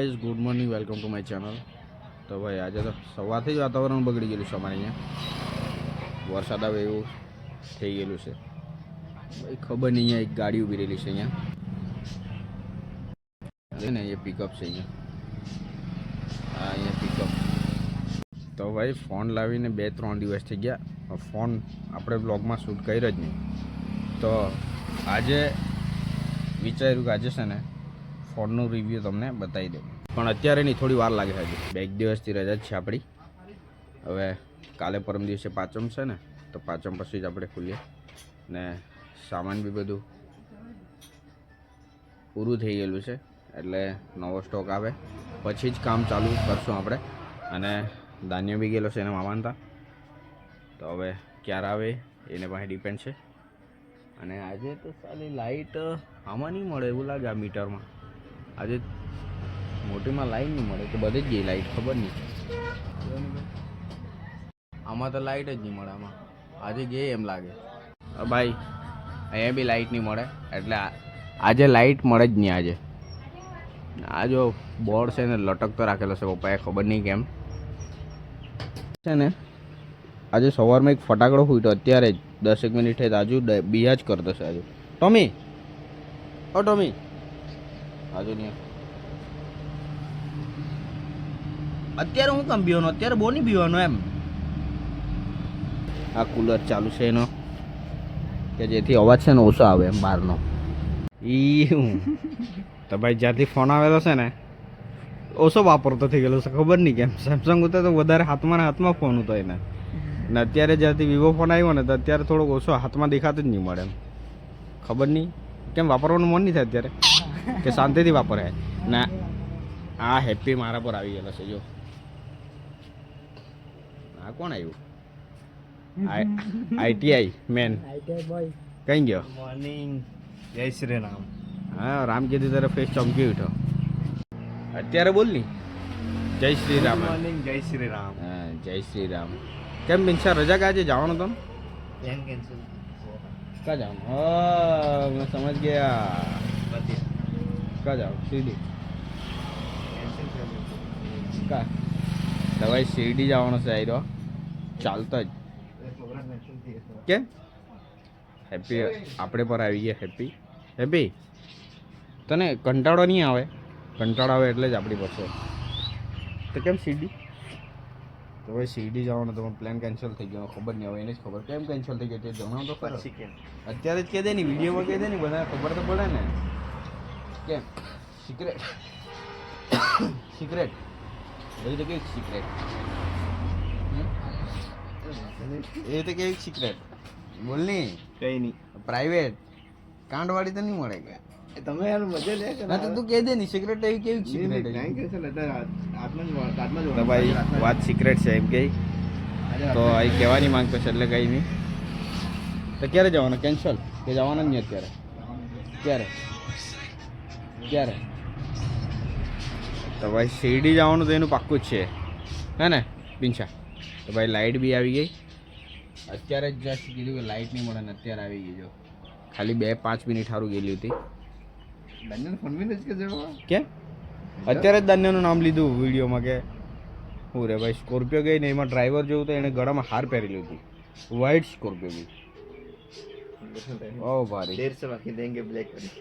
Guys, good morning, welcome to my channel. તો ભાઈ, આજે તો સવારથી જ વાતાવરણ બગડી ગયેલું છે અમારે અહીંયા. વરસાદ આવે એવું થઈ ગયેલું છે. ભાઈ, ખબર નહીં અહીંયા એક ગાડી ઊભી રહેલી છે અહીંયા. ને અહીંયા પિકઅપ છે અહીંયા. હા, અહીંયા પિકઅપ તો ભાઈ, ફોન લાવીને બે ત્રણ દિવસ થઈ ગયા. ફોન આપણે બ્લોગમાં શૂટ કર્યો જ નહીં. તો આજે વિચાર્યું કે આજે છે ને, ફોનનું રિવ્યૂ તમને બતાવી દઉં. પણ અત્યારે નહીં, થોડી વાર લાગે હજી. બે એક દિવસથી રજા જ છે આપણી. હવે કાલે પરમ દિવસે પાંચમ છે ને, તો પાંચમ પછી જ આપણે ખુલીએ. ને સામાન બી બધું પૂરું થઈ ગયેલું છે, એટલે નવો સ્ટોક આવે. પછી જ કામ ચાલુ કરશું આપણે. અને ધાન્ય બી ગયેલો છે એને મામાનતા તો હવે ક્યારે આવે એને પાસે ડિપેન્ડ છે. અને આજે તો સાલી લાઈટ આમાં નહીં મળે એવું લાગે આ મીટરમાં આજે મોટીમાં લાઈટ નહીં મળે કે બધે જ ગઈ લાઈટ ખબર નહીં. આમાં તો લાઈટ જ નહીં મળે આમાં. આજે ગઈ એમ લાગે. ભાઈ, અહીંયા બી લાઈટ નહીં મળે, એટલે આજે લાઈટ મળે જ નહીં આજે. આ જો બોર્ડ છે ને, લટકતો રાખેલો છે પપ્પાએ, ખબર નહીં કેમ. છે ને, આજે સવારમાં એક ફટાકડો ફૂટ્યો, અત્યારે જ દસેક મિનિટ થઈ આજુ ડ- જ કરતો છે આજુ. ટોમી! ઓ ટોમી! આજુ નહીં. અત્યારે હું કેમ બીવાનો અત્યારે બહુ નહીં બીવાનો એમ. આ કુલર ચાલુ છે એનો, કે જેથી અવાજ છે ને ઓછો આવે એમ બહારનો. ઈ હું તો ભાઈ જ્યારથી ફોન આવેલો છે ને, ઓછો વાપરતો થઈ ગયેલો છે, ખબર નહીં કેમ. સેમસંગ ઉતર તો વધારે હાથમાં હાથમાં ફોન હતો એને. ને અત્યારે જ્યારથી વિવો ફોન આવ્યો ને, તો અત્યારે થોડોક ઓછો હાથમાં દેખાતો જ નહીં મળે એમ. ખબર નહીં કેમ વાપરવાનું મન નહીં થાય અત્યારે, કે શાંતિથી વાપરાય. ના આ હેપી મારા પર આવી ગયેલો છે, જો. આ કોણ આવ્યું આઈટીઆઈ મેન. કઈ ગયો? મોર્નિંગ. જય શ્રી રામ હા રામ કીધું તારે ફેસ ચમકી ઉઠો અત્યારે બોલની. જય શ્રી રામ મોર્નિંગ જય શ્રી રામ હા જય શ્રી રામ કેમ બિનસા રજા કાજે જવાનો તો પ્લાન કેન્સલ કા જવાનું હા મેં સમજ ગયા. કા જાવ? શિરડી કા? દવાઈ શિરડી જવાનો છે આયરો. ચાલતો જ. કેમ? હેપી આપણે પર આવી ગયા હેપી હેપી તને કંટાળો નહીં આવે? કંટાળો આવે એટલે જ આપણી પાસે. તો કેમ શિરડી? તો ભાઈ શિરડી જવાનો તો પ્લાન કેન્સલ થઈ ગયો. ખબર નહીં હવે એને જ ખબર. કેમ કેન્સલ થઈ ગયો? તે જણાવ તો પછી કેમ? અત્યારે જ કહી દે ને વિડીયોમાં કહી દે ને બધા ખબર તો પડે ને. કેમ? સિક્રેટ સિક્રેટ એ તો કેવી સિક્રેટ એ તો કેવી સિક્રેટ બોલની કઈ નહીં. પ્રાઇવેટ કાંડવાળી તો નહીં મળે કે? તમે યાર મજા લે કે ના તો તું કહી દે ની સિક્રેટ એવી કેવી સિક્રેટ નહીં કે છે લેતા આત્મા જ આત્મા જ ભાઈ વાત સિક્રેટ છે એમ કે તો અહીં કહેવા નહીં માંગતો છે એટલે કંઈ નહીં. તો ક્યારે જવાનું? કેન્સલ કે જવાના જ નહીં અત્યારે? ક્યારે? ક્યારે? તો ભાઈ શિરડી જવાનું તો એનું પાક્કું જ છે. હે ને પિંછા તો ભાઈ લાઇટ બી આવી ગઈ. અત્યારે જ જસ્ટ કીધું કે લાઇટ નહીં મળે ને અત્યારે આવી ગઈ જો. ખાલી બે પાંચ મિનિટ સારું ગયેલી હતી. બંને ફોન બી નથી કે? કેમ અત્યારે જ દાન્યાનું નામ લીધું વિડીયોમાં કે હું રે ભાઈ સ્કોર્પિયો ગઈ ને એમાં ડ્રાઈવર જોયું તો એણે ગળામાં હાર પહેરેલી હતી. વ્હાઇટ સ્કોર્પિયો બી. ઓ ભારી. દેડસો બાકી દેંગે બ્લેક કરી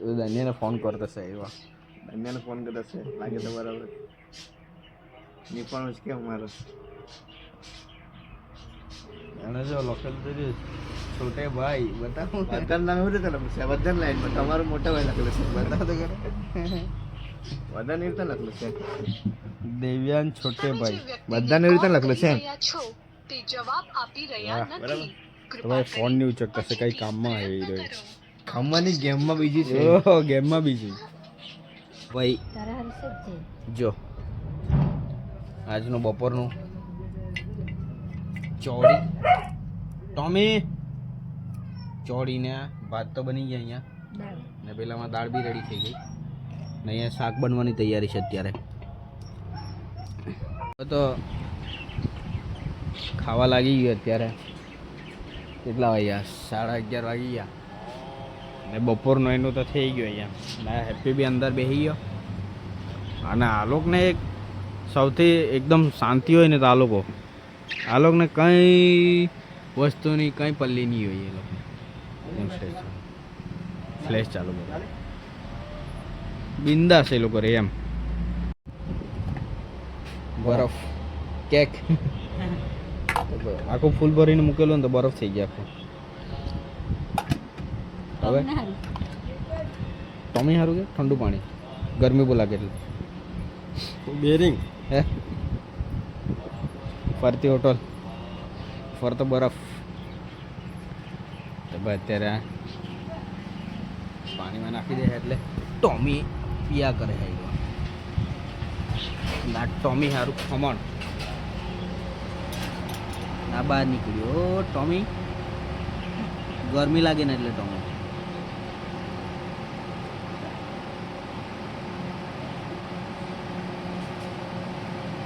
તો દાન્યાને ફોન કરતો છે એવા. બંનેને ફોન કરતા છે લાગે તો બરાબર. નિપાણું જ કેમ મારો? એને જો લોકલ તો છોટે ભાઈ બતાવો વતન નામ એવું રીતે લખેલું છે? લાઈન પર. તમારો મોટા ભાઈ લખેલું છે. બતાવો તો કરો બધાને એવી રીતે લખેલું છે? દેવ્યાન છોટે ભાઈ. બધાને એવી રીતે લખેલું છે? તે જવાબ આપી રહ્યા નથી. તમારે ફોન નહીં ઉચક છે કઈ કામમાં આવી રહ્યો ખમ્માની ગેમમાં બીજી છે. ઓહો ગેમમાં બીજી. ભાઈ જો. આજનું બપોરનું ચોળી. ટોમી. ચોળીને ભાત તો બની ગયા અહીંયા. ને પેલામાં દાળ બી રેડી થઈ ગઈ. ને અહીંયા શાક બનવાની તૈયારી છે અત્યારે. હવે તો ખાવા લાગી ગયું અત્યારે. કેટલા વાગ્યા? સાડા અગિયાર વાગી ગયા. ને બપોરનું એનું તો થઈ ગયું અહીંયા હેપી બી અંદર બેસી ગયો. અને આલોકને એક સૌથી એકદમ શાંતિ હોય ને તો આલોકો આલોકને કંઈ વસ્તુની કંઈ પલ્લી નહીં હોય એ લોકો ફ્લેશ ચાલુ કરે. બિંદાસ એ લોકો રે એમ. બરફ. કેક. આખું ફૂલ ભરીને મૂકેલું ને તો બરફ થઈ ગયા આખું. હવે? ટોમી સારું કે? ઠંડુ પાણી. ગરમી બહુ લાગે એટલે. બેરિંગ હે? ફરતી હોટલ. ફરતો બરફ. તો અત્યારે પાણીમાં નાખી દે એટલે ટોમી પિયા કરે હે ના ટોમી સારું ખમણ ના બહાર નીકળ્યો. ટોમી ગરમી લાગે ને એટલે ટોમી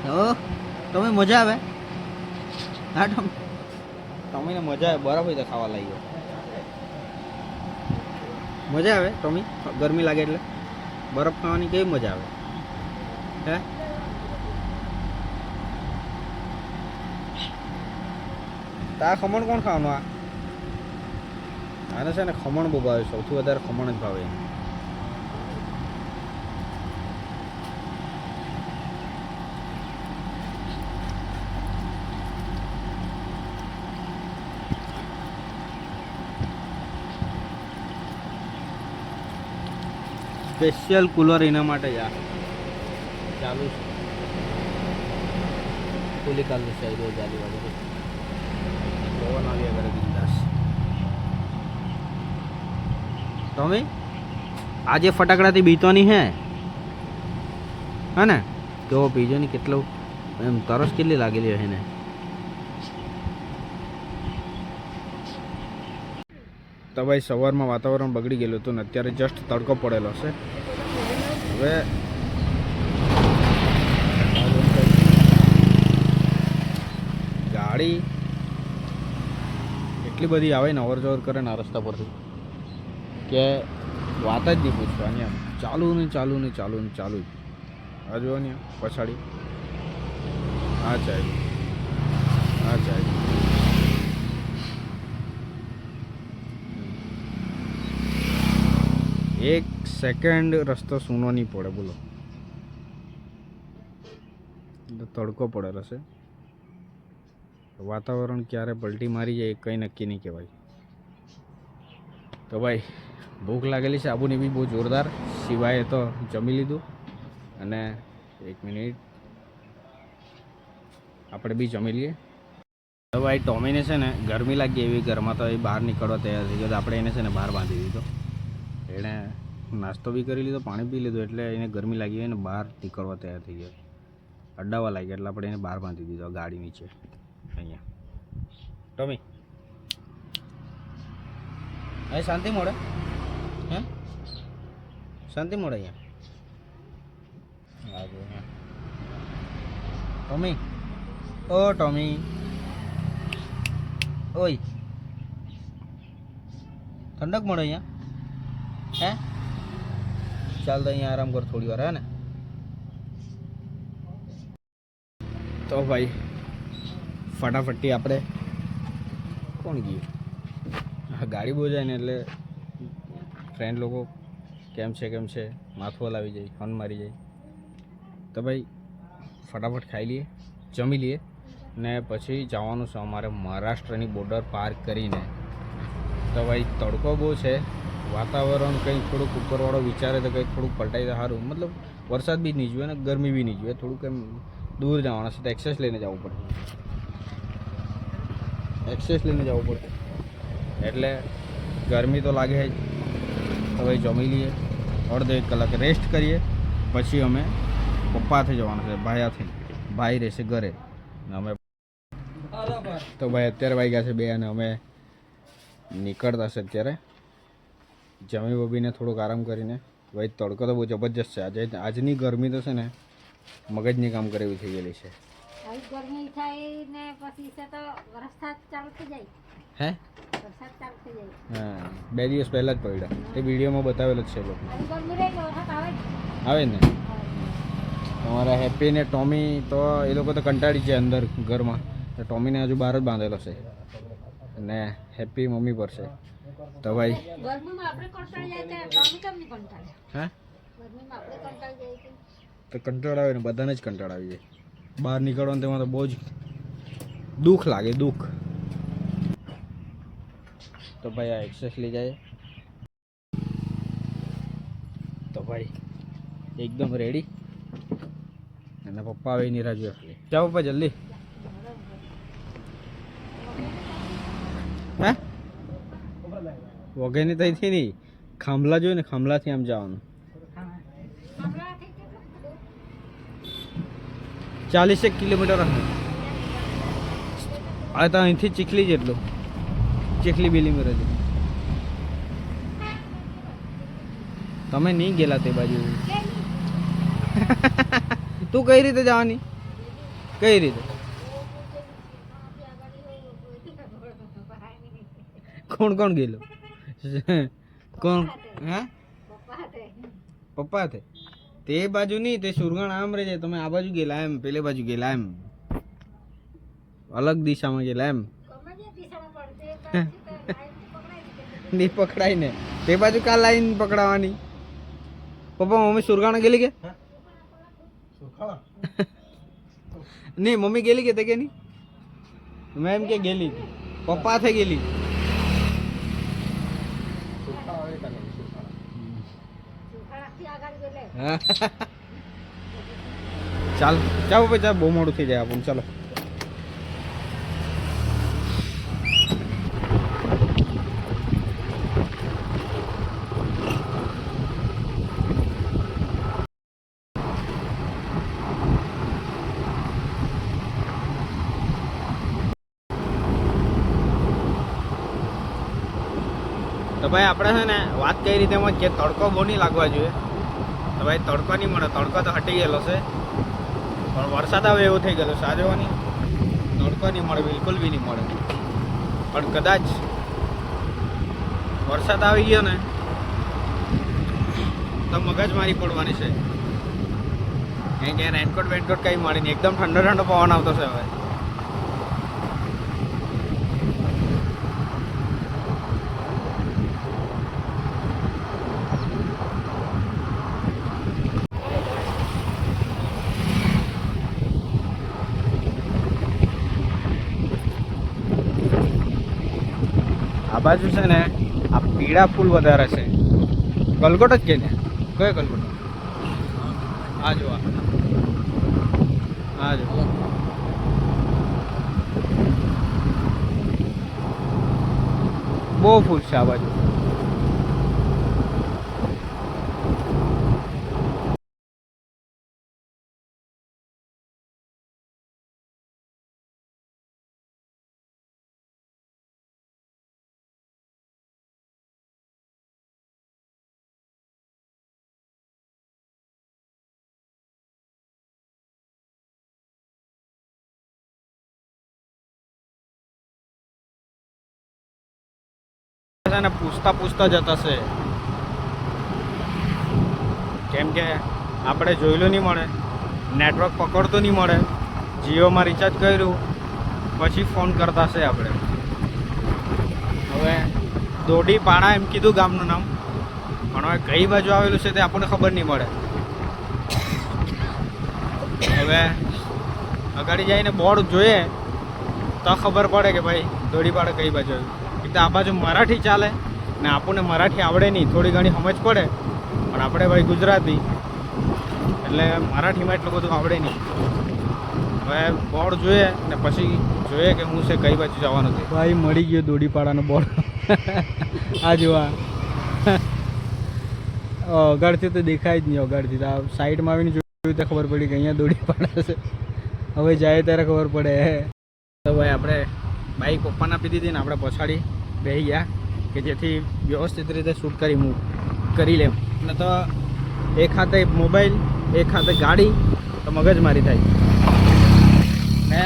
તો તમે મજા આવે. હા ટમ. ટોમીને મજા આવે બરફ હોય તો ખાવા લાગ્યો. મજા આવે ટોમી. ગરમી લાગે એટલે. બરફ ખાવાની કેવી મજા આવે? હે? તા ખમણ કોણ ખાવાનું આ? આને છે ને ખમણ બહુ ભાવે સૌથી વધારે ખમણ જ ભાવે. સ્પેશિયલ કુલર એના માટે યાર. ચાલુ છે. ખુલ્લી કાલની સાઈડ હોય જાલી વગેરે પવન આવ્યા કરે બિંદાસ. તમે આજે ફટાકડાથી બીતો નહીં હે. હે ને? તો પીજો ને કેટલો, એમ તરસ કેટલી લાગેલી હોય એને તો ભાઈ સવારમાં વાતાવરણ બગડી ગયેલું હતું ને અત્યારે જસ્ટ તડકો પડેલો છે. હવે ગાડી એટલી બધી આવે ને અવરજવર કરે ને આ રસ્તા પરથી કે વાત જ નહીં પૂછવાની એમ ચાલુ ને ચાલુ ને ચાલુ ને ચાલુ. જ આ જુઓ ને પછાડી. હા ચાય આ ચાય એક સેકન્ડ રસ્તો સૂનો નહીં પડે, બોલો. તડકો પડે રહેશે વાતાવરણ ક્યારે પલટી મારી જાય એ કંઈ નક્કી નહીં કહેવાય. તો ભાઈ, ભૂખ લાગેલી છે આબુની બી બહુ જોરદાર. સિવાય તો જમી લીધું. અને એક મિનિટ. આપણે બી જમી લઈએ. તો ભાઈ, ટોમીને છે ને ગરમી લાગી એવી, ઘરમાં તો એ બહાર નીકળવા તૈયાર થઈ ગયો આપણે એને છે ને બહાર બાંધી દીધો. એણે નાસ્તો બી કરી લીધો, પાણી પી લીધું, એટલે એને ગરમી લાગી હોય ને બહાર નીકળવા તૈયાર થઈ ગયો. અડ્ડાવા લાગ્યા, એટલે આપણે એને બહાર બાંધી દીધો ગાડી નીચે, અહીંયા. ટોમી. અહીં શાંતિ મળે? હે? શાંતિ મળે અહીંયા? ટોમી. ઓ, ટોમી. ઓય. ઠંડક મળે અહીંયા? હે? ચાલ તો અહીંયા આરામ કર થોડી વાર, હે ને? તો ભાઈ, ફટાફટથી આપણે કોણ ગયું? હા, ગાડી બહુ જાય ને એટલે ફ્રેન્ડ લોકો કેમ છે કેમ છે, માથું હલાવી જાય ફોન મારી જાય. તો ભાઈ, ફટાફટ ખાઈ લઈએ, જમી લઈએ, ને પછી જવાનું છે અમારે મહારાષ્ટ્રની બોર્ડર પાર કરીને. તો ભાઈ, તડકો બહુ છે. વાતાવરણ કંઈ થોડુંક ઉપરવાળો વિચારે તો કંઈક થોડુંક પલટાઈ તો સારું. મતલબ વરસાદ બી નહીં જોઈએ અને ગરમી બી નહીં જોઈએ થોડુંક એમ દૂર જવાના છે તો એક્સેસ લઈને જવું પડે. એક્સેસ લઈને જવું પડે. એટલે ગરમી તો લાગે જ. હવે જમી લઈએ, અડધો એક કલાક રેસ્ટ કરીએ, પછી અમે પપ્પાથી જવાના છે ભાયાથી ભાઈ રહેશે ઘરે. અમે તો ભાઈ અત્યારે વાગ્યા છે બે અને અમે નીકળતા છે અત્યારે. જમી બબીને થોડુંક આરામ કરીને. ભાઈ તડકો તો બહુ જબરજસ્ત છે. આજે આજની ગરમી તો છે ને મગજની કામ કરે એવી થઈ ગયેલી છે. ગરમી થાય ને પછી છે તો વરસાદ ચાલુ થઈ જાય. હે? વરસાદ ચાલુ થઈ જાય. હા બે દિવસ પહેલાં જ પડ્યા. એ વિડીયોમાં બતાવેલો જ છે લોકો. આવે ને તમારા હેપી ને ટોમી તો એ લોકો તો કંટાળી છે અંદર ઘરમાં. તો ટોમીને હજુ બહાર જ બાંધેલો છે. ને હેપી મમ્મી પર છે. તો ભાઈ. ગરમીમાં આપણે કંટાળી જાય તો ટોમી કેમ નહીં કંટાળે. હા? ગરમીમાં આપણે કંટાળી જાય તો. કંટાળ આવે ને બધાને જ કંટાળ આવી જાય. બહાર નીકળવાનું તેમાં તો બહુ જ દુઃખ લાગે દુઃખ. તો ભાઈ આ એક્સેસ લઈ જાય. તો ભાઈ એકદમ રેડી અને પપ્પા આવે એની રાહ જોયા જાઓ પપ્પા જલ્દી હે વગેની ત્યાંથી નહીં ખાંભલા જોઈ ને ખાંભલાથી આમ જવાનું. હમણાંથી કેટલું ચાલીસેક કિલોમીટર હશે. આ તો અહીંથી ચીખલી જેટલું. ચીખલી બિલીમીટર છે. તમે નહીં ગયેલા તે બાજુ? તું કઈ રીતે જવાની? કઈ રીતે? કોણ કોણ ગયેલું? કોણ? હા? પપ્પા હાથે. પપ્પા હાથે? તે બાજુ નહીં તે સુરગણ આમ રહે છે. તમે આ બાજુ ગયેલા એમ પેલે બાજુ ગયેલા એમ. અલગ દિશામાં ગયેલા એમ. ગમે તે દિશામાં પડશે એક બાજુથી તો લાઈનથી પકડાઈ દીધી. નહીં પકડાય ને. તે બાજુ કા લાઈન પકડાવાની? પપ્પા મમ્મી સુરગાણા ગયેલી કે? નહીં મમ્મી ગયેલી કે તે કે નહીં? મેં એમ કે ગયેલી. પપ્પા હાથે ગયેલી સુખાડાથી આગળ ગયેલે. હા. ચાલ ચાલ ભાઈ, ચાલ, બહુ મોડું થઈ જાય આપણને ચાલો. તો ભાઈ, આપણે છે ને વાત કઈ રીતે કે તડકો બહુ નહીં લાગવા જોઈએ. ભાઈ તડકો નહીં મળે. તડકો તો હટી ગયેલો છે. પણ વરસાદ આવે એવું થઈ ગયેલો સાજવાની તડકો નહીં મળે, બિલકુલ બી નહીં મળે. પણ કદાચ વરસાદ આવી ગયો ને, તો મગજ મારી પડવાની છે. કારણ કે રેનકોટ વેનકોટ કંઈ મળે નહીં. એકદમ ઠંડો ઠંડો પવન આવતો છે હવે. આ બાજુ છે ને, આ પીળા ફૂલ વધારે છે. ગલગોટ જ કે ને? કયો ગલગોટ? આ જો. આ. જો. બહુ ફૂલ છે આ બાજુ. છે ને પૂછતા પૂછતા જતા છે કેમ કે આપણે જોયેલું નહીં મળે નેટવર્ક પકડતું નહીં મળે, જીઓમાં રિચાર્જ કર્યું, પછી ફોન કરતા છે આપણે. હવે દોડી પાણા એમ કીધું ગામનું નામ, પણ હવે કઈ બાજુ આવેલું છે તે આપણને ખબર નહીં મળે. હવે અગાડી જઈને બોર્ડ જોઈએ, તો ખબર પડે કે ભાઈ દોડીપાડે કઈ બાજુ આવ્યું. એક તો આ બાજુ મરાઠી ચાલે ને આપણને મરાઠી આવડે નહીં. થોડી ઘણી સમજ પડે પણ આપણે ભાઈ ગુજરાતી એટલે મરાઠીમાં એટલું બધું આવડે નહીં. હવે બોર્ડ જોઈએ ને પછી જોઈએ કે હું છે કઈ બાજુ જવાનું છે. ભાઈ મળી ગયો દોડીપાડાનો બોર્ડ. આ જોવા અગાડથી તો દેખાય જ નહીં અગાડથી તો. આ સાઈડમાં આવીને જોયું તો ખબર પડી કે અહીંયા દોડીપાડા છે. હવે જાય ત્યારે ખબર પડે. તો ભાઈ આપણે બાઈક પપ્પાને આપી દીધી ને આપણે પછાડી. બેસી ગયા કે જેથી વ્યવસ્થિત રીતે શૂટ કરી મૂવ કરી લેમ. એટલે તો એક હાથે મોબાઈલ, એક હાથે ગાડી, તો મગજમારી થાય. ને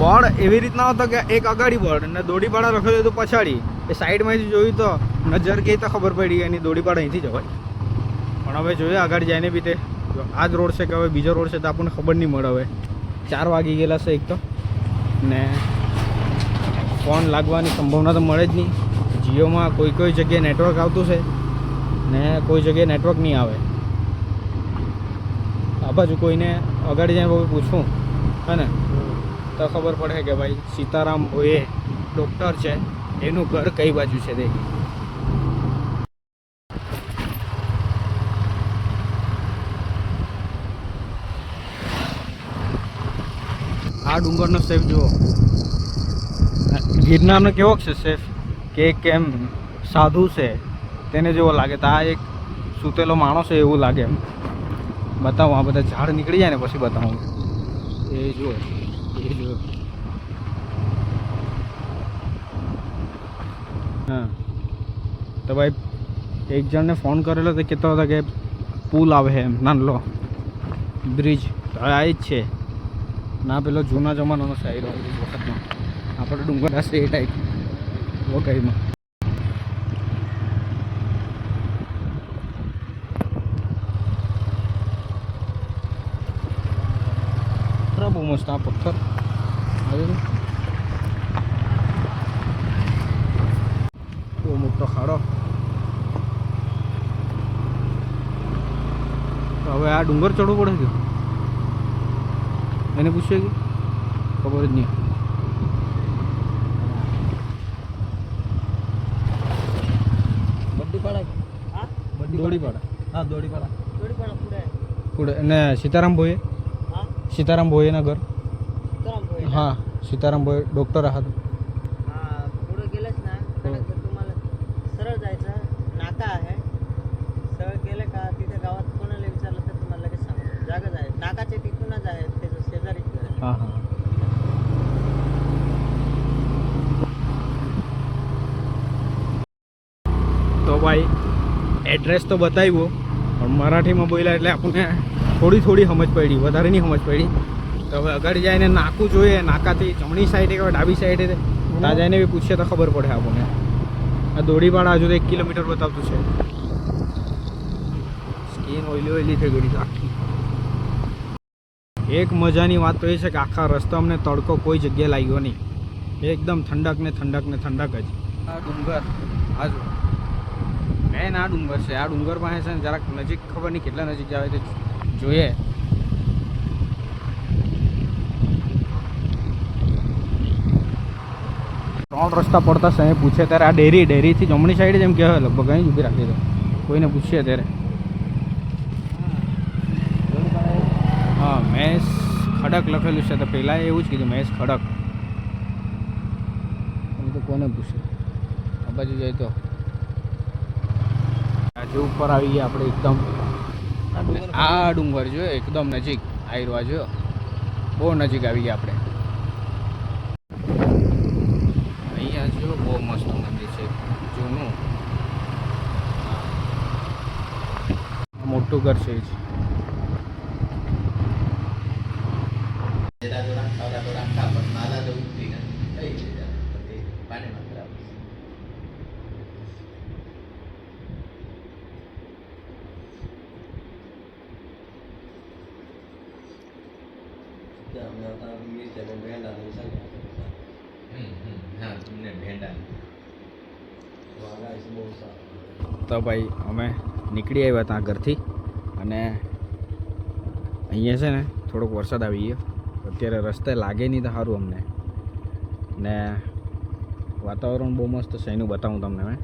બોર્ડ એવી રીતના હતો કે એક અગાડી બોર્ડ અને દોડીપાડા લખેલું હતું પછાડી. એ સાઈડમાંથી જોયું તો નજર ગઈ તો ખબર પડી એની દોડીપાડા અહીંથી જવાય પણ હવે જોઈએ આગળ જઈને બી તે આ જ રોડ છે કે હવે બીજો રોડ છે તો આપણને ખબર નહીં મળે હવે. ચાર વાગી ગયેલા છે એક તો. ને ફોન લાગવાની સંભાવના તો મળે જ નહીં. જીઓમાં કોઈ કોઈ જગ્યાએ નેટવર્ક આવતું છે ને કોઈ જગ્યાએ નેટવર્ક નહીં આવે. આ બાજુ કોઈને અગાડી જઈને કોઈ પૂછવું, હે ને? તો ખબર પડે કે ભાઈ સીતારામ એ ડૉક્ટર છે, એનું ઘર કઈ બાજુ છે તે આ ડુંગરનો સેફ જુઓ. ગિરનારનો કેવો છે? સેફ કે કેમ સાધુ છે તેને જેવો લાગે. તો આ એક સૂતેલો માણસ છે એવું લાગે એમ. બતાવું આ બધા ઝાડ નીકળી જાય ને પછી બતાવું. એ જુઓ એ જુઓ. હા. તો ભાઈ એક જણને ફોન કરેલો તો કહેતો હતો કે પુલ આવે એમ નાનલો બ્રિજ આ જ છે. ના પેલો જૂના જમાનાનો શાયરો વખતનો આપણે ડુંગર હશે એ ટાઈપ વકાઈમાં પથ્થર બહુ મસ્ત આ પથ્થર આવે છે. બહુ મોટો ખાડો તો હવે આ ડુંગર ચડવું પડે કે એને પૂછીએ કે ખબર જ નહીં દોડીપાડા હા દોડીપાડા દોડીપાડા કુડે કુડે ને સીતારામ ભોઈએ હા સીતારામ ભોયેના ઘર સીતારામ ભોઈએ હા સીતારામ ભોઈએ डॉक्टर आहात हा पुढे गेलेच ना तर तुम्हाला सरळ जायचं नाका आहे सरळ गेले का तिथे गावात कोणाला विचारलं तर तुम्हाला लगेच सांगतो जागाच आहे नाकाच्या तिथूनच आहे त्याचं शेजारीच घर हां हां તો ભાઈ એડ્રેસ તો બતાવ્યું મરાઠીમાં બોલ્યા એટલે આપણને થોડી થોડી સમજ પડી, વધારે નહીં સમજ પડી. તો હવે આગળ જઈને નાકું જોઈએ, નાકાથી જમણી સાઈડે કે ડાબી સાઈડે ત્યાં જઈને બી પૂછીએ તો ખબર પડે આપણને. આ દોડીપાડા હજુ એક કિલોમીટર બતાવતું છે. સ્કીન ઓઇલી ઓઇલી થઈ ગઈ આખી. એક મજાની વાત તો એ છે કે આખા રસ્તા અમને તડકો કોઈ જગ્યાએ લાગ્યો નહીં. એકદમ ઠંડક ને ઠંડક ને ઠંડક જ. આ ડુંગર આ જો મેન આ ડુંગર છે. આ ડુંગર પાસે છે ને જરાક નજીક ખબર નહીં કેટલા નજીક આવે તે જોઈએ. ત્રણ રસ્તા પડતા છે. પૂછે ત્યારે આ ડેરી, ડેરીથી જમણી સાઈડ જેમ કહેવાય. લગભગ અહીં જ ઊભી રાખી દો કોઈને પૂછીએ ત્યારે. હા, મેસ ખડક લખેલું છે. તો પહેલાં એવું જ કીધું, મેસ ખડક. તો કોને પૂછે? આ બાજુ જાય તો. આજે ઉપર આવી ગયા આપણે એકદમ. આ ડુંગર જો એકદમ નજીક આયરવા જોયો બહુ નજીક આવી ગયા આપણે. અહીંયા જો બહુ મસ્ત મંદિર છે, જૂનું. મોટું ઘર છે તો ભાઈ, અમે નીકળી આવ્યા ત્યાં ઘરથી અને અહીંયા છે ને થોડોક વરસાદ આવી ગયો. અત્યારે રસ્તે લાગે નહીં તો સારું અમને. ને વાતાવરણ બહુ મસ્ત છે, એનું બતાવું તમને મેં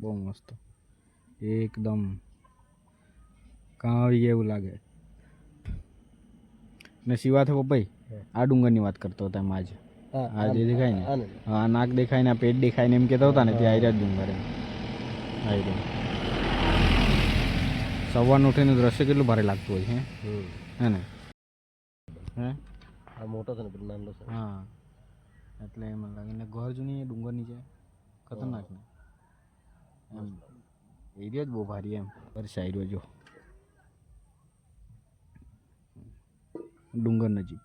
બહુ મસ્ત. એકદમ કાં આવી ગયા એવું લાગે. ને શિવા થો ભાઈ આ ડુંગરની વાત કરતો હતા એમ આજ. આ જે દેખાય ને? હા નાક દેખાય ને આ પેટ દેખાય ને એમ કહેતા હતા ને ત્યાં આયરા ડુંગર એમ. આયરો સવારનું ઉઠીને દ્રશ્ય કેટલું ભારે લાગતું હોય છે હે? ને? હે? આ મોટો છે ને પેલો નાનો છે. હા. એટલે એમ લાગે. ને ઘર જૂની એ ડુંગર નીચે ખતરનાક ને? એમ. એરિયા જ બહુ ભારી એમ. પર સાઈડ જો. ડુંગર નજીક.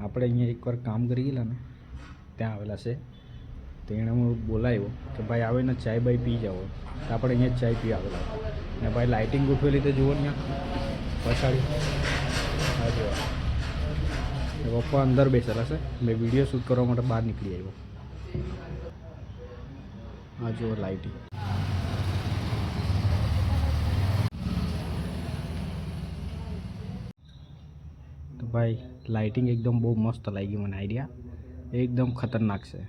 આપણે અહીંયા એકવાર કામ કરી ગયેલા ને, ત્યાં આવેલા છે. તો એણે હું બોલાવ્યો કે ભાઈ આવે ને ચાય બાય પી જાઓ. તો આપણે અહીંયા ચાય પી આવેલા. ને ભાઈ લાઇટિંગ ગોઠવેલી તો જુઓ ને પછાડી. હા જુઓ. પપ્પા અંદર બેસેલા છે. મેં વીડિયો શૂટ કરવા માટે બહાર નીકળી આવ્યો. આ જુઓ લાઇટિંગ ભાઈ લાઇટિંગ એકદમ બહુ મસ્ત લાગી મને આઈડિયા એકદમ ખતરનાક છે.